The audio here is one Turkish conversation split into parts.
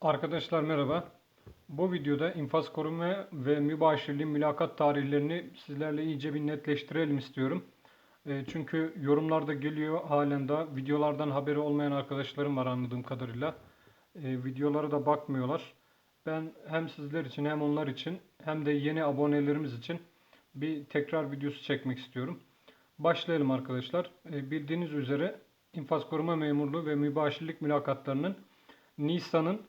Arkadaşlar merhaba. Bu videoda infaz koruma ve mübaşirliğin mülakat tarihlerini sizlerle iyice bir netleştirelim istiyorum. E, çünkü yorumlarda geliyor halen daha videolardan haberi olmayan arkadaşlarım var anladığım kadarıyla. E, videolara da bakmıyorlar. Ben hem sizler için hem onlar için hem de yeni abonelerimiz için bir tekrar videosu çekmek istiyorum. Başlayalım arkadaşlar. E, bildiğiniz üzere infaz koruma memurluğu ve mübaşirlik mülakatlarının Nisan'ın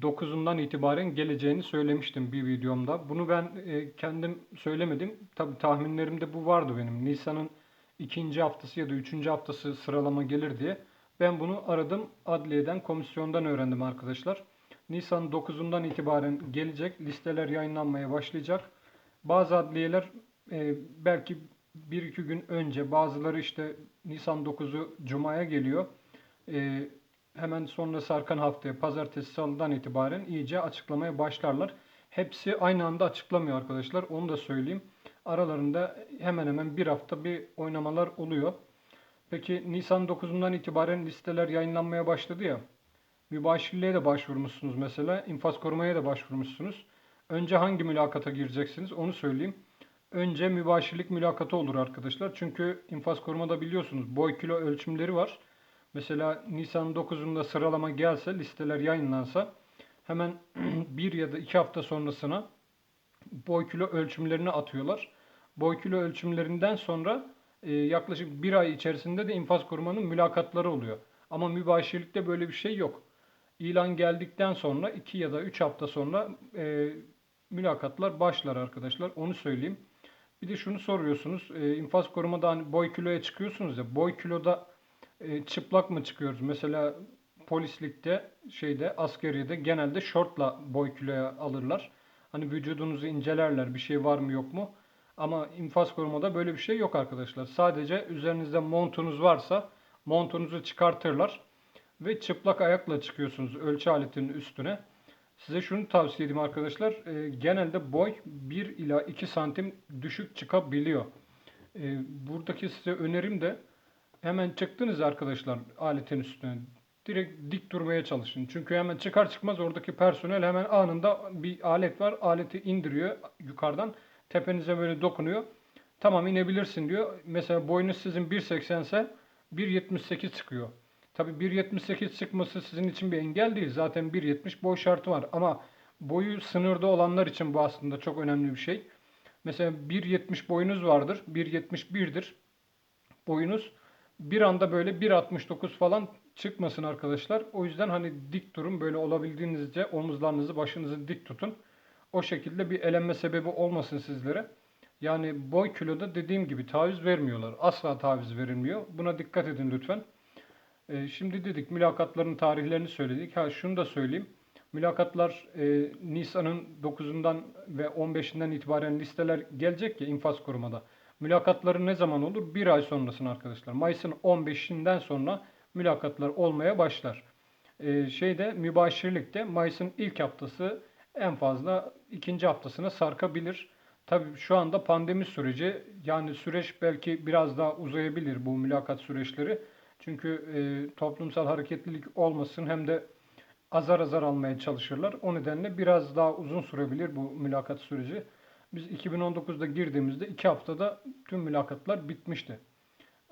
9'undan itibaren geleceğini söylemiştim bir videomda. Bunu ben e, kendim söylemedim. Tabi tahminlerimde bu vardı benim. Nisan'ın ikinci haftası ya da üçüncü haftası sıralama gelir diye. Ben bunu aradım. Adliyeden, komisyondan öğrendim arkadaşlar. Nisan 9'undan itibaren gelecek. Listeler yayınlanmaya başlayacak. Bazı adliyeler e, belki bir iki gün önce bazıları işte Nisan 9'u Cuma'ya geliyor. E, hemen sonra sarkan haftaya pazartesi salıdan itibaren iyice açıklamaya başlarlar. Hepsi aynı anda açıklamıyor arkadaşlar. Onu da söyleyeyim. Aralarında hemen hemen bir hafta bir oynamalar oluyor. Peki Nisan 9'undan itibaren listeler yayınlanmaya başladı ya. Mübaşirliğe de başvurmuşsunuz mesela. infaz korumaya da başvurmuşsunuz. Önce hangi mülakata gireceksiniz onu söyleyeyim. Önce mübaşirlik mülakatı olur arkadaşlar. Çünkü infaz korumada biliyorsunuz boy kilo ölçümleri var. Mesela Nisan 9'unda sıralama gelse, listeler yayınlansa hemen bir ya da iki hafta sonrasına boy kilo ölçümlerini atıyorlar. Boy kilo ölçümlerinden sonra e, yaklaşık bir ay içerisinde de infaz korumanın mülakatları oluyor. Ama mübaşirlikte böyle bir şey yok. İlan geldikten sonra iki ya da üç hafta sonra e, mülakatlar başlar arkadaşlar. Onu söyleyeyim. Bir de şunu soruyorsunuz. E, infaz korumada hani boy kiloya çıkıyorsunuz ya. Boy kiloda e, çıplak mı çıkıyoruz? Mesela polislikte, şeyde, askeriyede genelde şortla boy kiloya alırlar. Hani vücudunuzu incelerler, bir şey var mı yok mu? Ama infaz korumada böyle bir şey yok arkadaşlar. Sadece üzerinizde montunuz varsa montunuzu çıkartırlar ve çıplak ayakla çıkıyorsunuz ölçü aletinin üstüne. Size şunu tavsiye edeyim arkadaşlar. E, genelde boy 1 ila 2 santim düşük çıkabiliyor. E, buradaki size önerim de hemen çıktınız arkadaşlar aletin üstüne. Direkt dik durmaya çalışın. Çünkü hemen çıkar çıkmaz oradaki personel hemen anında bir alet var. Aleti indiriyor yukarıdan. Tepenize böyle dokunuyor. Tamam inebilirsin diyor. Mesela boyunuz sizin 1.80 ise 1.78 çıkıyor. Tabii 1.78 çıkması sizin için bir engel değil. Zaten 1.70 boy şartı var. Ama boyu sınırda olanlar için bu aslında çok önemli bir şey. Mesela 1.70 boyunuz vardır. 1.71'dir boyunuz bir anda böyle 1.69 falan çıkmasın arkadaşlar. O yüzden hani dik durun böyle olabildiğinizce omuzlarınızı başınızı dik tutun. O şekilde bir elenme sebebi olmasın sizlere. Yani boy kiloda dediğim gibi taviz vermiyorlar. Asla taviz verilmiyor. Buna dikkat edin lütfen. Ee, şimdi dedik mülakatların tarihlerini söyledik. Ha şunu da söyleyeyim. Mülakatlar e, Nisan'ın 9'undan ve 15'inden itibaren listeler gelecek ya infaz korumada. Mülakatları ne zaman olur? Bir ay sonrasını arkadaşlar. Mayıs'ın 15'inden sonra mülakatlar olmaya başlar. Ee, şeyde mübaşirlikte Mayıs'ın ilk haftası en fazla ikinci haftasına sarkabilir. Tabii şu anda pandemi süreci yani süreç belki biraz daha uzayabilir bu mülakat süreçleri. Çünkü e, toplumsal hareketlilik olmasın hem de azar azar almaya çalışırlar. O nedenle biraz daha uzun sürebilir bu mülakat süreci. Biz 2019'da girdiğimizde 2 haftada tüm mülakatlar bitmişti.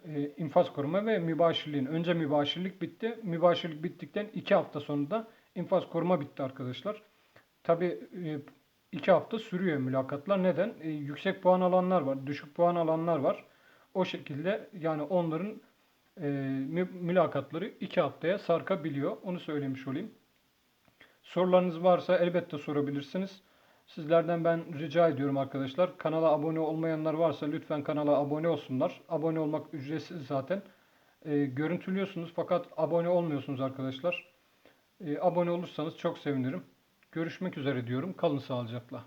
Ee, infaz koruma ve mübaşirliğin. Önce mübaşirlik bitti. Mübaşirlik bittikten 2 hafta sonra da infaz koruma bitti arkadaşlar. Tabi 2 hafta sürüyor mülakatlar. Neden? E, yüksek puan alanlar var, düşük puan alanlar var. O şekilde yani onların e, mülakatları 2 haftaya sarkabiliyor. Onu söylemiş olayım. Sorularınız varsa elbette sorabilirsiniz. Sizlerden ben rica ediyorum arkadaşlar. Kanala abone olmayanlar varsa lütfen kanala abone olsunlar. Abone olmak ücretsiz zaten. E, görüntülüyorsunuz fakat abone olmuyorsunuz arkadaşlar. E, abone olursanız çok sevinirim. Görüşmek üzere diyorum. Kalın sağlıcakla.